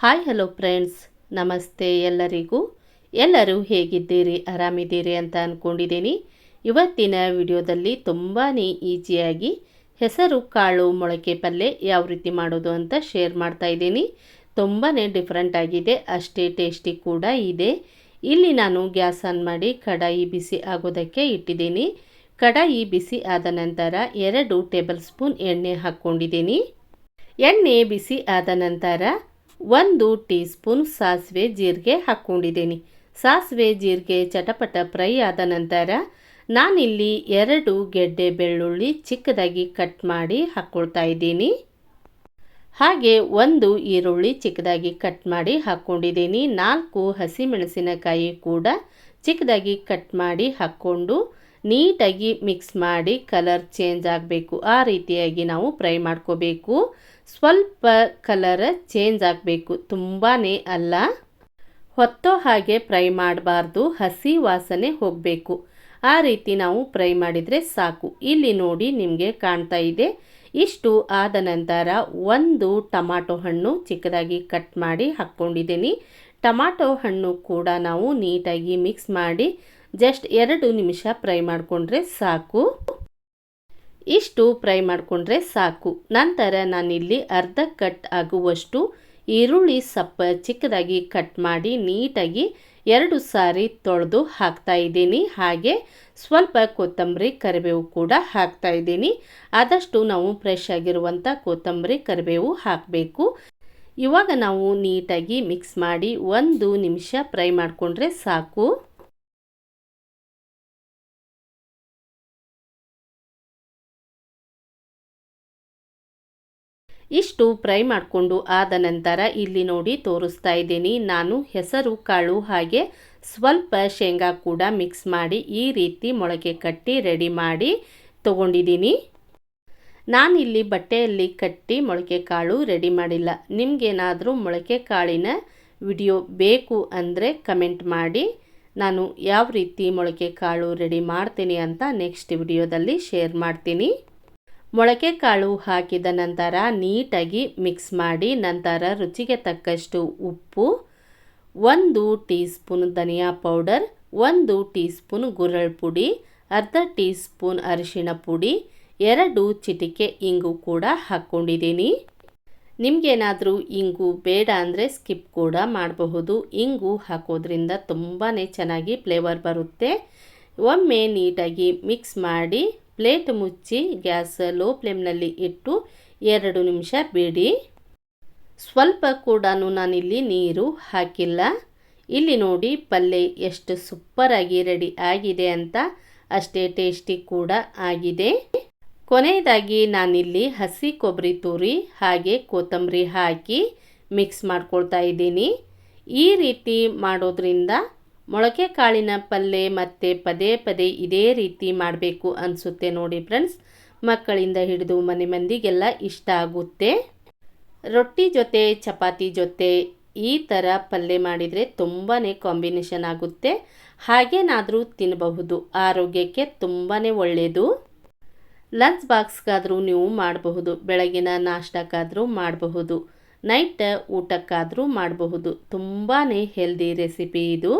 Hi, hello friends. ನಮಸ್ತೆ ಎಲ್ಲರಿಗೂ. ಎಲ್ಲರೂ ಹೇಗಿದ್ದೀರಿ? ಆರಾಮಿದ್ದೀರಿ ಅಂತ ಅಂದ್ಕೊಂಡಿದ್ದೀನಿ ಇವತ್ತಿನ ವಿಡಿಯೋದಲ್ಲಿ ತುಂಬಾ ಈಜಿಯಾಗಿ ಹೆಸರು, ಕಾಳು, ಮೊಳಕೆ ಪಲ್ಯ ಯಾವ ರೀತಿ ಮಾಡೋದು ಅಂತ ಶೇರ್ ಮಾಡ್ತಾ ಇದ್ದೀನಿ. ತುಂಬಾ ಡಿಫ್ರೆಂಟ್ ಆಗಿದೆ. ಅಷ್ಟೇ ಟೇಸ್ಟಿ ಕೂಡ ಇದೆ. ಇಲ್ಲಿ ನಾನು ಗ್ಯಾಸ್ ಆನ್ ಮಾಡಿ ಕಡಾಯಿ ಬಿಸಿ ಆಗೋದಕ್ಕೆ ಇಟ್ಟಿದ್ದೀನಿ. ಕಡಾಯಿ ಬಿಸಿ ಆದ ನಂತರ ಎರಡು ಟೇಬಲ್ ಸ್ಪೂನ್ ಎಣ್ಣೆ ಹಾಕ್ಕೊಂಡಿದ್ದೀನಿ. ಎಣ್ಣೆ ಬಿಸಿ ಆದ ನಂತರ ಒಂದು ಟೀ ಸ್ಪೂನ್ ಸಾಸಿವೆ ಜೀರಿಗೆ ಹಾಕ್ಕೊಂಡಿದ್ದೀನಿ. ಸಾಸಿವೆ ಜೀರಿಗೆ ಚಟಪಟ ಫ್ರೈ ಆದ ನಂತರ ನಾನಿಲ್ಲಿ ಎರಡು ಗೆಡ್ಡೆ ಬೆಳ್ಳುಳ್ಳಿ ಚಿಕ್ಕದಾಗಿ ಕಟ್ ಮಾಡಿ ಹಾಕ್ಕೊಳ್ತಾ ಇದ್ದೀನಿ. ಹಾಗೆ ಒಂದು ಈರುಳ್ಳಿ ಚಿಕ್ಕದಾಗಿ ಕಟ್ ಮಾಡಿ ಹಾಕ್ಕೊಂಡಿದ್ದೀನಿ ನಾಲ್ಕು ಹಸಿಮೆಣಸಿನಕಾಯಿ ಕೂಡ ಚಿಕ್ಕದಾಗಿ ಕಟ್ ಮಾಡಿ ಹಾಕ್ಕೊಂಡು ನೀಟಾಗಿ ಮಿಕ್ಸ್ ಮಾಡಿ ಕಲರ್ ಚೇಂಜ್ ಆಗಬೇಕು. ಆ ರೀತಿಯಾಗಿ ನಾವು ಫ್ರೈ ಮಾಡ್ಕೋಬೇಕು. ಸ್ವಲ್ಪ ಕಲರ್ ಚೇಂಜ್ ಆಗಬೇಕು. ತುಂಬಾ ಅಲ್ಲ. ಹೊತ್ತೋ ಹಾಗೆ ಫ್ರೈ ಮಾಡಬಾರ್ದು. ಹಸಿ ವಾಸನೆ ಹೋಗಬೇಕು. ಆ ರೀತಿ ನಾವು ಫ್ರೈ ಮಾಡಿದರೆ ಸಾಕು. ಇಲ್ಲಿ ನೋಡಿ ನಿಮಗೆ ಕಾಣ್ತಾ ಇದೆ. ಇಷ್ಟು ಆದ ನಂತರ ಒಂದು ಟಮಾಟೊ ಹಣ್ಣು ಚಿಕ್ಕದಾಗಿ ಕಟ್ ಮಾಡಿ ಹಾಕ್ಕೊಂಡಿದ್ದೀನಿ ಟಮಾಟೊ ಹಣ್ಣು ಕೂಡ ನಾವು ನೀಟಾಗಿ ಮಿಕ್ಸ್ ಮಾಡಿ ಜಸ್ಟ್ ಎರಡು ನಿಮಿಷ ಫ್ರೈ ಮಾಡಿಕೊಂಡ್ರೆ ಸಾಕು. ಇಷ್ಟು ಫ್ರೈ ಮಾಡಿಕೊಂಡ್ರೆ ಸಾಕು. ನಂತರ ನಾನಿಲ್ಲಿ ಅರ್ಧ ಕಟ್ ಆಗುವಷ್ಟು ಈರುಳ್ಳಿ ಸಪ್ಪ ಚಿಕ್ಕದಾಗಿ ಕಟ್ ಮಾಡಿ ನೀಟಾಗಿ ಎರಡು ಸಾರಿ ತೊಳೆದು ಹಾಕ್ತಾ ಇದ್ದೀನಿ. ಹಾಗೆ ಸ್ವಲ್ಪ ಕೊತ್ತಂಬರಿ ಕರಿಬೇವು ಕೂಡ ಹಾಕ್ತಾ ಇದ್ದೀನಿ. ಆದಷ್ಟು ನಾವು ಫ್ರೆಶ್ ಆಗಿರುವಂಥ ಕೊತ್ತಂಬರಿ ಕರಿಬೇವು ಹಾಕಬೇಕು. ಇವಾಗ ನಾವು ನೀಟಾಗಿ ಮಿಕ್ಸ್ ಮಾಡಿ ಒಂದು ನಿಮಿಷ ಫ್ರೈ ಮಾಡಿಕೊಂಡ್ರೆ ಸಾಕು. ಇಷ್ಟು ಫ್ರೈ ಮಾಡಿಕೊಂಡು ಆದ ನಂತರ ಇಲ್ಲಿ ನೋಡಿ ತೋರಿಸ್ತಾ ಇದ್ದೀನಿ. ನಾನು ಹೆಸರು, ಕಾಳು ಹಾಗೆ ಸ್ವಲ್ಪ ಶೇಂಗಾ ಕೂಡ ಮಿಕ್ಸ್ ಮಾಡಿ ಈ ರೀತಿ ಮೊಳಕೆ ಕಟ್ಟಿ ರೆಡಿ ಮಾಡಿ ತೊಗೊಂಡಿದ್ದೀನಿ. ನಾನಿಲ್ಲಿ ಬಟ್ಟೆಯಲ್ಲಿ ಕಟ್ಟಿ ಮೊಳಕೆ ಕಾಳು ರೆಡಿ ಮಾಡಿಲ್ಲ. ನಿಮಗೇನಾದರೂ ಮೊಳಕೆ ಕಾಳಿನ ವಿಡಿಯೋ ಬೇಕು ಅಂದರೆ ಕಮೆಂಟ್ ಮಾಡಿ. ನಾನು ಯಾವ ರೀತಿ ಮೊಳಕೆ ಕಾಳು ರೆಡಿ ಮಾಡ್ತೀನಿ ಅಂತ ನೆಕ್ಸ್ಟ್ ವಿಡಿಯೋದಲ್ಲಿ ಶೇರ್ ಮಾಡ್ತೀನಿ. ಮೊಳಕೆ ಕಾಳು ಹಾಕಿದ ನಂತರ ನೀಟಾಗಿ ಮಿಕ್ಸ್ ಮಾಡಿ ನಂತರ ರುಚಿಗೆ ತಕ್ಕಷ್ಟು ಉಪ್ಪು, ಒಂದು ಟೀ ಸ್ಪೂನ್ ಧನಿಯಾ ಪೌಡರ್, ಒಂದು ಟೀ ಸ್ಪೂನ್ ಗುರಳ್ ಪುಡಿ, ಅರ್ಧ ಟೀ ಸ್ಪೂನ್ ಅರಿಶಿಣ ಪುಡಿ, ಎರಡು ಚಿಟಿಕೆ ಇಂಗು ಕೂಡ ಹಾಕ್ಕೊಂಡಿದ್ದೀನಿ. ನಿಮಗೇನಾದರೂ ಇಂಗು ಬೇಡ ಅಂದರೆ ಸ್ಕಿಪ್ ಕೂಡ ಮಾಡಬಹುದು. ಇಂಗು ಹಾಕೋದ್ರಿಂದ ತುಂಬಾ ಚೆನ್ನಾಗಿ ಫ್ಲೇವರ್ ಬರುತ್ತೆ. ಒಮ್ಮೆ ನೀಟಾಗಿ ಮಿಕ್ಸ್ ಮಾಡಿ ಪ್ಲೇಟ್ ಮುಚ್ಚಿ ಗ್ಯಾಸ್ ಲೋ ಫ್ಲೇಮ್ನಲ್ಲಿ ಇಟ್ಟು ಎರಡು ನಿಮಿಷ ಬಿಡಿ. ಸ್ವಲ್ಪ ಕೂಡ ನಾನಿಲ್ಲಿ ನೀರು ಹಾಕಿಲ್ಲ. ಇಲ್ಲಿ ನೋಡಿ ಪಲ್ಯ ಎಷ್ಟು ಸೂಪರಾಗಿ ರೆಡಿ ಆಗಿದೆ ಅಂತ. ಅಷ್ಟೇ ಟೇಸ್ಟಿ ಕೂಡ ಆಗಿದೆ. ಕೊನೆಯದಾಗಿ ನಾನಿಲ್ಲಿ ಹಸಿ ಕೊಬ್ಬರಿ ತುರಿ ಹಾಗೆ ಕೊತ್ತಂಬರಿ ಹಾಕಿ ಮಿಕ್ಸ್ ಮಾಡ್ಕೊಳ್ತಾ ಇದ್ದೀನಿ. ಈ ರೀತಿ ಮಾಡೋದ್ರಿಂದ ಮೊಳಕೆ ಕಾಳಿನ ಪಲ್ಯ ಮತ್ತು ಪದೇ ಪದೇ ಇದೇ ರೀತಿ ಮಾಡಬೇಕು ಅನಿಸುತ್ತೆ ನೋಡಿ ಫ್ರೆಂಡ್ಸ್. ಮಕ್ಕಳಿಂದ ಹಿಡಿದು ಮನೆ ಮಂದಿಗೆಲ್ಲ ಇಷ್ಟ ಆಗುತ್ತೆ. ರೊಟ್ಟಿ ಜೊತೆ, ಚಪಾತಿ ಜೊತೆ ಈ ಥರ ಪಲ್ಯ ಮಾಡಿದರೆ ತುಂಬಾ ಕಾಂಬಿನೇಷನ್ ಆಗುತ್ತೆ. ಹಾಗೇನಾದರೂ ತಿನ್ನಬಹುದು ಆರೋಗ್ಯಕ್ಕೆ ತುಂಬಾ ಒಳ್ಳೆಯದು ಲಂಚ್ ಬಾಕ್ಸ್ಗಾದರೂ ನೀವು ಮಾಡಬಹುದು. ಬೆಳಗಿನ ನಾಷ್ಟಕ್ಕಾದರೂ ಮಾಡಬಹುದು. ನೈಟ್ ಊಟಕ್ಕಾದರೂ ಮಾಡಬಹುದು. ತುಂಬಾ ಹೆಲ್ದಿ ರೆಸಿಪಿ ಇದು.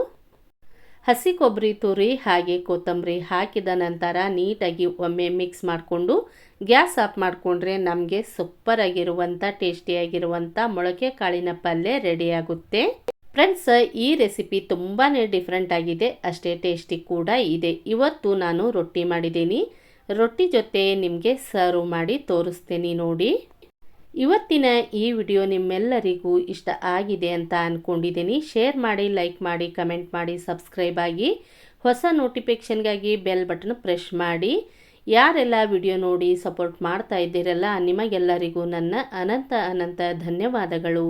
ಹಸಿ ಕೊಬ್ಬರಿ ತುರಿ ಹಾಗೆ ಕೊತ್ತಂಬರಿ ಹಾಕಿದ ನಂತರ ನೀಟಾಗಿ ಒಮ್ಮೆ ಮಿಕ್ಸ್ ಮಾಡಿಕೊಂಡು ಗ್ಯಾಸ್ ಆಫ್ ಮಾಡಿಕೊಂಡ್ರೆ ನಮಗೆ ಸೂಪ್ಪರಾಗಿರುವಂಥ ಟೇಸ್ಟಿಯಾಗಿರುವಂಥ ಮೊಳಕೆ ಕಾಳಿನ ಪಲ್ಯ ರೆಡಿಯಾಗುತ್ತೆ ಫ್ರೆಂಡ್ಸ್ ಈ ರೆಸಿಪಿ ತುಂಬಾ ಡಿಫ್ರೆಂಟ್ ಆಗಿದೆ. ಅಷ್ಟೇ ಟೇಸ್ಟಿ ಕೂಡ ಇದೆ. ಇವತ್ತು ನಾನು ರೊಟ್ಟಿ ಮಾಡಿದ್ದೀನಿ. ರೊಟ್ಟಿ ಜೊತೆ ನಿಮಗೆ ಸರ್ವ್ ಮಾಡಿ ತೋರಿಸ್ತೀನಿ ನೋಡಿ. ಇವತ್ತಿನ ಈ ವಿಡಿಯೋ ನಿಮ್ಮೆಲ್ಲರಿಗೂ ಇಷ್ಟ ಆಗಿದೆ ಅಂತ ಅಂದ್ಕೊಂಡಿದ್ದೀನಿ ಶೇರ್ ಮಾಡಿ, ಲೈಕ್ ಮಾಡಿ, ಕಮೆಂಟ್ ಮಾಡಿ, ಸಬ್ಸ್ಕ್ರೈಬ್ ಆಗಿ ಹೊಸ ನೋಟಿಫಿಕೇಷನ್ಗಾಗಿ ಬೆಲ್ ಬಟನ್ ಪ್ರೆಸ್ ಮಾಡಿ. ಯಾರೆಲ್ಲ ವಿಡಿಯೋ ನೋಡಿ ಸಪೋರ್ಟ್ ಮಾಡ್ತಾ ಇದ್ದೀರಲ್ಲ, ನಿಮಗೆಲ್ಲರಿಗೂ ನನ್ನ ಅನಂತ ಅನಂತ ಧನ್ಯವಾದಗಳು.